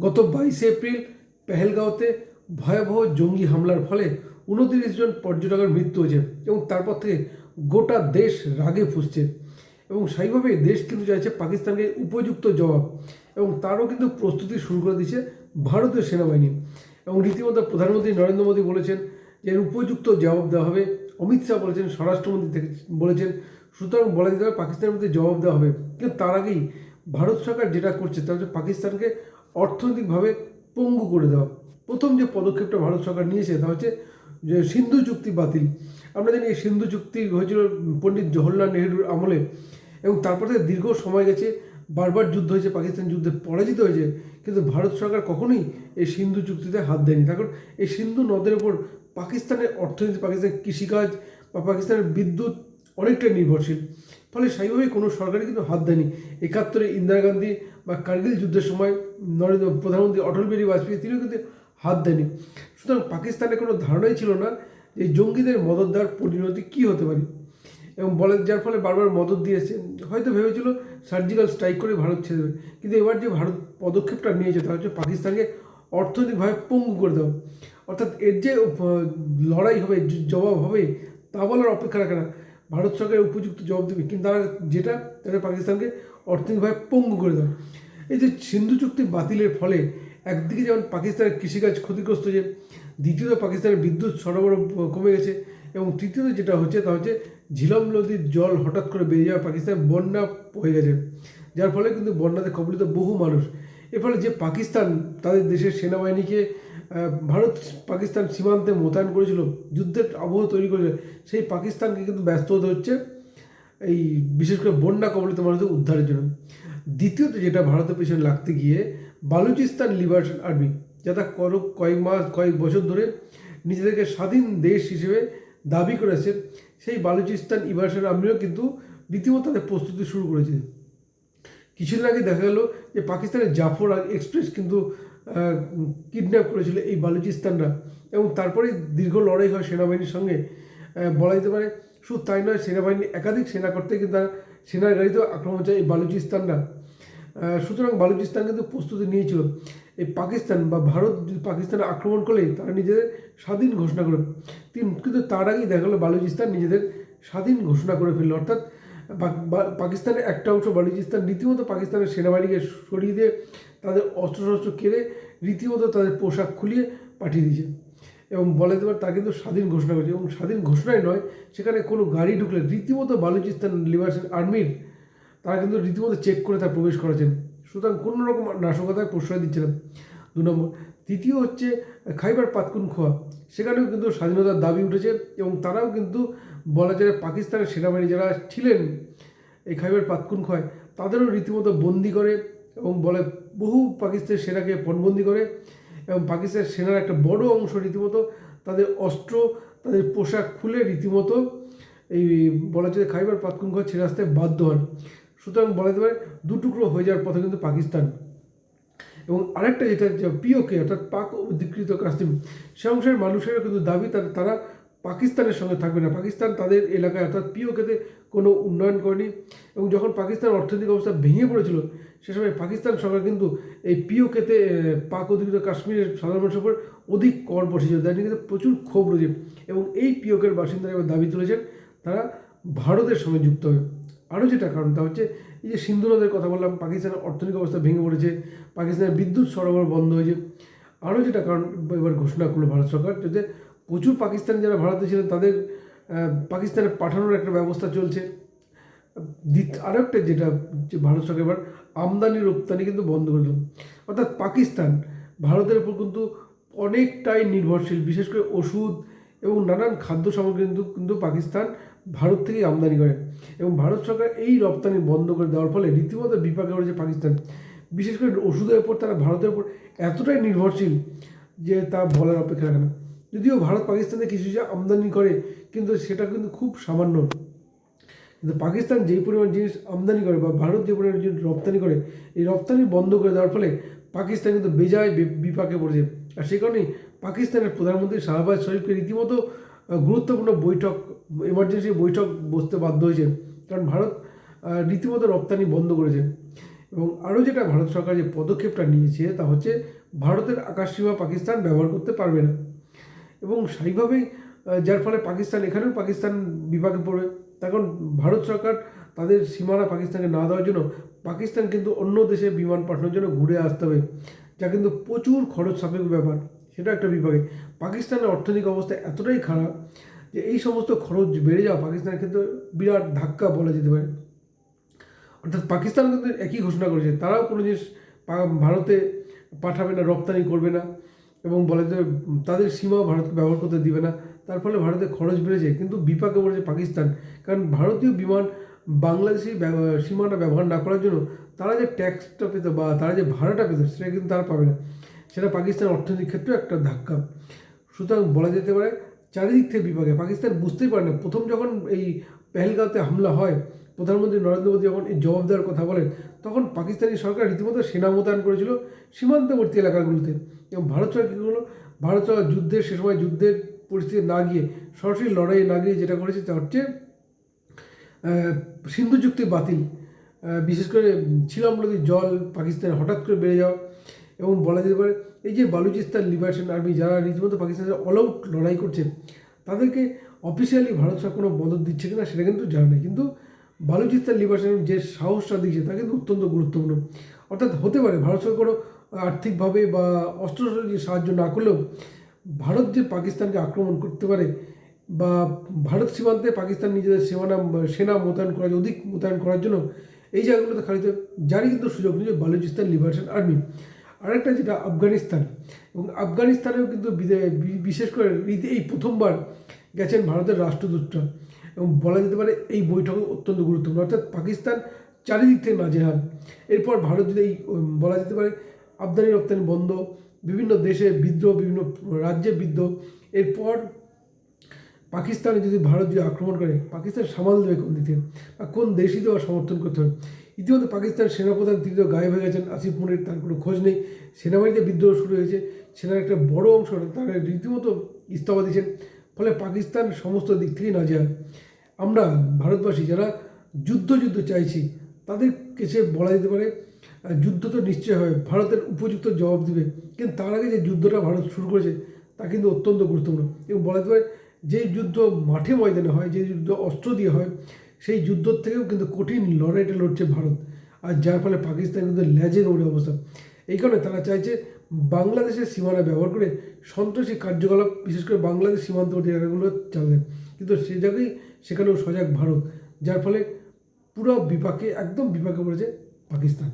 গত বাইশে এপ্রিল পেহেলগাঁওতে ভয়াবহ জঙ্গি হামলার ফলে উনতিরিশ জন পর্যটকের মৃত্যু হয়েছে এবং তারপর থেকে গোটা দেশ রাগে ফুসছে এবং সেইভাবেই দেশ কিন্তু চাইছে পাকিস্তানকে উপযুক্ত জবাব এবং তারও কিন্তু প্রস্তুতি শুরু করে দিয়েছে ভারতীয় সেনাবাহিনী। এবং রীতিমতো প্রধানমন্ত্রী নরেন্দ্র মোদী বলেছেন যে উপযুক্ত জবাব দেওয়া হবে। অমিত শাহ বলেছেন, স্বরাষ্ট্রমন্ত্রী থেকে বলেছেন, সুতরাং বলা যেতে হবে পাকিস্তানের মধ্যে জবাব দেওয়া হবে। কিন্তু তার আগেই ভারত সরকার যেটা করছে তা হচ্ছে পাকিস্তানকে অর্থনৈতিকভাবে পঙ্গু করে দেওয়া। প্রথম যে পদক্ষেপটা ভারত সরকার নিয়েছে, তা হচ্ছে যে সিন্ধু চুক্তি বাতিল। আমরা জানি এই সিন্ধু চুক্তি হয়েছিল পণ্ডিত জওহরলাল নেহরুর আমলে এবং তারপর থেকে দীর্ঘ সময় গেছে, বারবার যুদ্ধ হয়েছে, পাকিস্তান যুদ্ধে পরাজিত হয়েছে, কিন্তু ভারত সরকার কখনোই এই সিন্ধু চুক্তিতে হাত দেয়নি। কারণ এই সিন্ধু নদের উপর পাকিস্তানের অর্থনীতি, পাকিস্তানের কৃষিকাজ বা পাকিস্তানের বিদ্যুৎ অনেকটাই নির্ভরশীল। ফলে সেইভাবেই কোনো সরকারই কিন্তু হাত দেয়নি। একাত্তরে ইন্দিরা গান্ধী বা কার্গিল যুদ্ধের সময় নরেন্দ্র প্রধানমন্ত্রী অটল বিহারী বাজপেয়ী, তিনিও কিন্তু হাত দেয়নি সুতরাং পাকিস্তানের কোনো ধারণাই ছিল না যে জঙ্গিদের মদত দেওয়ার পরিণতি কী হতে পারে। এবং বলে যার ফলে বারবার মদত দিয়েছে হয়তো ভেবেছিল সার্জিক্যাল স্ট্রাইক করে ভারত ছেড়ে দেবে। কিন্তু এবার যে ভারত পদক্ষেপটা নিয়েছে, তা হচ্ছে পাকিস্তানকে অর্থনৈতিকভাবে পঙ্গু করে দেওয়া। অর্থাৎ এর যে লড়াই হবে জবাব হবে, তা বলার অপেক্ষা রাখে না। ভারত সরকার উপযুক্ত জবাব দেবে। কিন্তু তারা যেটা তাদের পাকিস্তানকে অর্থনৈতিকভাবে পঙ্গু করে দেওয়া এই যে সিন্ধু চুক্তি বাতিলের ফলে একদিকে যেমন পাকিস্তানের কৃষিকাজ ক্ষতিগ্রস্ত হয়েছে দ্বিতীয়ত পাকিস্তানের বিদ্যুৎ সরবরাহ কমে গেছে এবং তৃতীয়ত যেটা হচ্ছে তা হচ্ছে ঝিলম নদীর জল হঠাৎ করে বেরিয়ে যাওয়া পাকিস্তান বন্যা হয়ে গেছে। যার ফলে কিন্তু বন্যাতে কবলিত বহু মানুষ। এর ফলে যে পাকিস্তান তাদের দেশের সেনাবাহিনীকে ভারত পাকিস্তান সীমান্তে মোতায়েন করেছিল, যুদ্ধের আবহ তৈরি করেছিল সেই পাকিস্তানকে কিন্তু ব্যস্ত হতে হচ্ছে এই বিশেষ করে বন্যা কবলিত মানুষদের উদ্ধারের জন্য। দ্বিতীয়ত যেটা ভারতের পেছনে লাগতে গিয়ে বালুচিস্তান লিবারেশন আর্মি, যারা করো কয়েক মাস, কয়েক বছর ধরে নিজেদেরকে স্বাধীন দেশ হিসেবে দাবি করেছে, সেই বালুচিস্তান লিবারেশন আর্মিও কিন্তু রীতিমতো তাদের প্রস্তুতি শুরু করেছে। কিছুদিন আগে দেখা গেল যে পাকিস্তানের জাফর এক্সপ্রেস কিন্তু কিডন্যাপ করেছিল এই বালুচিস্তানরা এবং তারপরে দীর্ঘ লড়াই হয় সেনাবাহিনীর সঙ্গে। বলা যেতে পারে, শুধু তাই নয় সেনাবাহিনী একাধিক সেনা করতে কিন্তু তারা সেনার গাড়িতেও আক্রমণ চায় এই বালুচিস্তানরা। সুতরাং বালুচিস্তান কিন্তু প্রস্তুতি নিয়েছিল। এই পাকিস্তান বা ভারত যদি পাকিস্তানে আক্রমণ করলে তারা নিজেদের স্বাধীন ঘোষণা করে কিন্তু তার আগেই দেখা গেলো বালুচিস্তান নিজেদের স্বাধীন ঘোষণা করে ফেলল। অর্থাৎ পাকিস্তানের একটা অংশ বালুচিস্তান রীতিমতো পাকিস্তানের সেনাবাহিনীকে সরিয়ে দিয়ে তাদের অস্ত্রশস্ত্র কেড়ে রীতিমতো তাদের পোশাক খুলিয়ে পাঠিয়ে দিয়েছে। এবং বলে দেবার তা কিন্তু স্বাধীন ঘোষণা করেছে। এবং স্বাধীন ঘোষণাই নয়, সেখানে কোনো গাড়ি ঢুকলে রীতিমতো বালুচিস্তান লিবারেশন আর্মির তারা কিন্তু রীতিমতো চেক করে তার প্রবেশ করেছেন। সুতরাং কোনো রকম নাশকতায় প্রশ্রয় দিচ্ছে না দু নম্বর। তৃতীয় হচ্ছে খাইবার পাতকুন খোয়া সেখানেও কিন্তু স্বাধীনতার দাবি উঠেছে এবং তারাও কিন্তু বলা যায় পাকিস্তানের সেনাবাহিনী যারা ছিলেন এই খাইবার পাতকুনখোয়ায়, তাদেরও রীতিমতো বন্দি করে এবং বলে বহু পাকিস্তানের সেনাকে পণবন্দি করে এবং পাকিস্তানের সেনার একটা বড় অংশ রীতিমতো তাদের অস্ত্র, তাদের পোশাক খুলে রীতিমতো এই বলা যায় খাইবার পাতকুন খোয়া ছেড়ে আসতে বাধ্য হন। সুতরাং বলা যেতে পারে দুটুকরো হয়ে যাওয়ার পথে কিন্তু পাকিস্তান এবং আরেকটা যেটা পিওকে, অর্থাৎ পাক অধিকৃত কাশ্মীর, সে অংশের মানুষেরও কিন্তু দাবি তারা তারা পাকিস্তানের সঙ্গে থাকবে না। পাকিস্তান তাদের এলাকায় অর্থাৎ পিওকেতে কোনো উন্নয়ন করেনি এবং যখন পাকিস্তান অর্থনৈতিক অবস্থা ভেঙে পড়েছিল, সে সময় পাকিস্তান সরকার কিন্তু এই পিওকেতে পাক অধিকৃত কাশ্মীরের সাধারণ মানুষের উপর অধিক কর বসেছিল তাই কিন্তু প্রচুর ক্ষোভ রয়েছে এবং এই পিওকের বাসিন্দারা এবার দাবি তুলেছেন তারা ভারতের সঙ্গে যুক্ত হবে। আরও যেটা কারণ, তা হচ্ছে এই যে সিন্ধু নদের কথা বললাম, পাকিস্তানের অর্থনৈতিক অবস্থা ভেঙে পড়েছে, পাকিস্তানের বিদ্যুৎ সরবরাহ বন্ধ হয়েছে। আরও যেটা কারণ, এবার ঘোষণা করল ভারত সরকার, যাতে প্রচুর পাকিস্তানি যারা ভারতে ছিলেন, তাদের পাকিস্তানে পাঠানোর একটা ব্যবস্থা চলছে। আরও একটা যেটা, যে ভারত সরকার এবার আমদানি রপ্তানি কিন্তু বন্ধ করে দিল। অর্থাৎ পাকিস্তান, ভারতের উপর কিন্তু অনেকটাই নির্ভরশীল, বিশেষ করে ওষুধ এবং নানান খাদ্য সামগ্রী কিন্তু কিন্তু পাকিস্তান ভারত থেকেই আমদানি করে। এবং ভারত সরকার এই রপ্তানি বন্ধ করে দেওয়ার ফলে রীতিমতো বিপাকে পড়েছে পাকিস্তান। বিশেষ করে ওষুধের উপর তারা ভারতের উপর এতটাই নির্ভরশীল যে তা বলার অপেক্ষা রাখে না। যদিও ভারত পাকিস্তানে কিছু কিছু আমদানি করে, কিন্তু সেটা কিন্তু খুব সামান্য। কিন্তু পাকিস্তান যেই পরিমাণ জিনিস আমদানি করে বা ভারত যে পরিমাণ জিনিস রপ্তানি করে, এই রপ্তানি বন্ধ করে দেওয়ার ফলে পাকিস্তান কিন্তু বেজায় বিপাকে পড়েছে। আর সেই কারণেই পাকিস্তানের প্রধানমন্ত্রী শাহবাজ শরীফকে রীতিমতো গুরুত্বপূর্ণ বৈঠক এমার্জেন্সি বৈঠক বসতে বাধ্য হয়েছে কারণ ভারত রীতিমতো রপ্তানি বন্ধ করেছে। এবং আরও যেটা ভারত সরকার যে পদক্ষেপটা নিয়েছে, তা হচ্ছে ভারতের আকাশসীমা পাকিস্তান ব্যবহার করতে পারবে না। এবং সেইভাবেই যার ফলে পাকিস্তান, এখানেও পাকিস্তান বিভাগে পড়বে। তখন ভারত সরকার তাদের সীমানা পাকিস্তানকে না দেওয়ার জন্য পাকিস্তান কিন্তু অন্য দেশে বিমান পাঠানোর জন্য ঘুরে আসতে হবে। যা কিন্তু প্রচুর খরচ সাপেক্ষ ব্যাপার। সেটা একটা বিভাগে পাকিস্তানের অর্থনৈতিক অবস্থা এতটাই খারাপ যে এই সমস্ত খরচ বেড়ে যাওয়া পাকিস্তানের ক্ষেত্রে বিরাট ধাক্কা বলা যেতে পারে। অর্থাৎ পাকিস্তান কিন্তু একই ঘোষণা করেছে, তারাও কোনো জিনিস ভারতে পাঠাবে না, রপ্তানি করবে না এবং বলে যে তাদের সীমাও ভারতকে ব্যবহার করতে দিবে না। তার ফলে ভারতের খরচ বেড়েছে, কিন্তু বিপাকে পড়েছে পাকিস্তান। কারণ ভারতীয় বিমান বাংলাদেশি সীমানা ব্যবহার না করার জন্য তারা যে ট্যাক্সটা পেত বা তারা যে ভাড়াটা পেত, সেটা কিন্তু তারা পাবে না। সেটা পাকিস্তান অর্থনৈতিক ক্ষেত্রেও একটা ধাক্কা। সুতরাং বলা যেতে পারে, চারিদিক থেকে বিভাগে পাকিস্তান বুঝতেই পারে না, প্রথম যখন এই পেহেলগাঁওতে হামলা হয়, প্রধানমন্ত্রী নরেন্দ্র মোদী যখন এই জবাব দেওয়ার কথা বলেন, তখন পাকিস্তানি সরকার রীতিমতো সেনা মোতায়েন করেছিল সীমান্তবর্তী এলাকাগুলোতে। এবং ভারত সরকার কী করল? ভারত সরকার যুদ্ধের, সে সময় যুদ্ধের পরিস্থিতি না গিয়ে, সরাসরি লড়াই না গিয়ে যেটা করেছে, তা হচ্ছে সিন্ধু চুক্তি বাতিল। বিশেষ করে ছিলাম নদীর জল পাকিস্তানে হঠাৎ করে বেড়ে যাওয়া এবং বলা যেতে পারে এই যে বালুচিস্তান লিবারেশন আর্মি যারা রীতিমতো পাকিস্তানের অল আউট লড়াই করছে, তাদেরকে অফিসিয়ালি ভারত সরকার কোনো মদত দিচ্ছে কিনা সেটা কিন্তু জানা নেই। কিন্তু বালুচিস্তান লিবারেশন যে সাহসটা দিচ্ছে তা কিন্তু অত্যন্ত গুরুত্বপূর্ণ। অর্থাৎ হতে পারে ভারত সরকার কোনো আর্থিকভাবে বা অস্ত্র সাহায্য না করলেও ভারত যে পাকিস্তানকে আক্রমণ করতে পারে বা ভারত সীমান্তে পাকিস্তান নিজেদের সেনা সেনা মোতায়েন করার, অধিক মোতায়েন করার জন্য এই জায়গাগুলোতে খালিতে জারি কিন্তু সুযোগ নিয়েছে বালুচিস্তান লিবারেশন আর্মি। আরেকটা যেটা আফগানিস্তান। এবং আফগানিস্তানেও কিন্তু বিশেষ করে এই- এই প্রথমবার গেছেন ভারতের রাষ্ট্রদূতরা। এবং বলা যেতে পারে এই বৈঠক অত্যন্ত গুরুত্বপূর্ণ। অর্থাৎ পাকিস্তান চারিদিক থেকে নাজেহাল। এরপর ভারত যদি এই বলা যেতে পারে আমদানি রপ্তানি বন্ধ, বিভিন্ন দেশে বিদ্রোহ, বিভিন্ন রাজ্যে বিদ্রোহ, এরপর পাকিস্তানে যদি ভারত যদি আক্রমণ করে, পাকিস্তান সামাল দেবে কোন দিকে? বা কোন দেশই দেওয়া সমর্থন করতে হবে ইতিমধ্যে পাকিস্তান সেনাপ্রধান তিনি তো গায়েব হয়ে গেছেন। আসিফ মনির তার কোনো খোঁজ নেই। সেনাবাহিনীতে বিদ্রোহ শুরু হয়েছে। সেনার একটা বড় অংশ তারা রীতিমতো ইস্তফা দিয়েছেন। ফলে পাকিস্তান সমস্ত দিক থেকেই নাজেহাল। আমরা ভারতবাসী যারা যুদ্ধ যুদ্ধ চাইছি তাদের কাছে বলা যেতে পারে যুদ্ধ তো নিশ্চয় হবে, ভারতের উপযুক্ত জবাব দিবে। কিন্তু তার আগে যে যুদ্ধটা ভারত শুরু করেছে, তা কিন্তু অত্যন্ত গুরুত্বপূর্ণ। এবং বলা যেতে পারে, যে যুদ্ধ মাঠে ময়দানে হয়, যে যুদ্ধ অস্ত্র দিয়ে হয় সেই যুদ্ধ থেকেও কিন্তু কঠিন লড়াইটা লড়ছে ভারত। আর যার ফলে পাকিস্তান কিন্তু লেজে গৌড়ে অবস্থা। এই কারণে তারা চাইছে বাংলাদেশের সীমানা ব্যবহার করে সন্ত্রাসী কার্যকলাপ, বিশেষ করে বাংলাদেশ সীমান্তবর্তী এলাকাগুলো চালবে কিন্তু সে জায়গায় সেখানেও সজাগ ভারত, যার ফলে পুরো বিপাকে, একদম বিপাকে পড়েছে পাকিস্তান।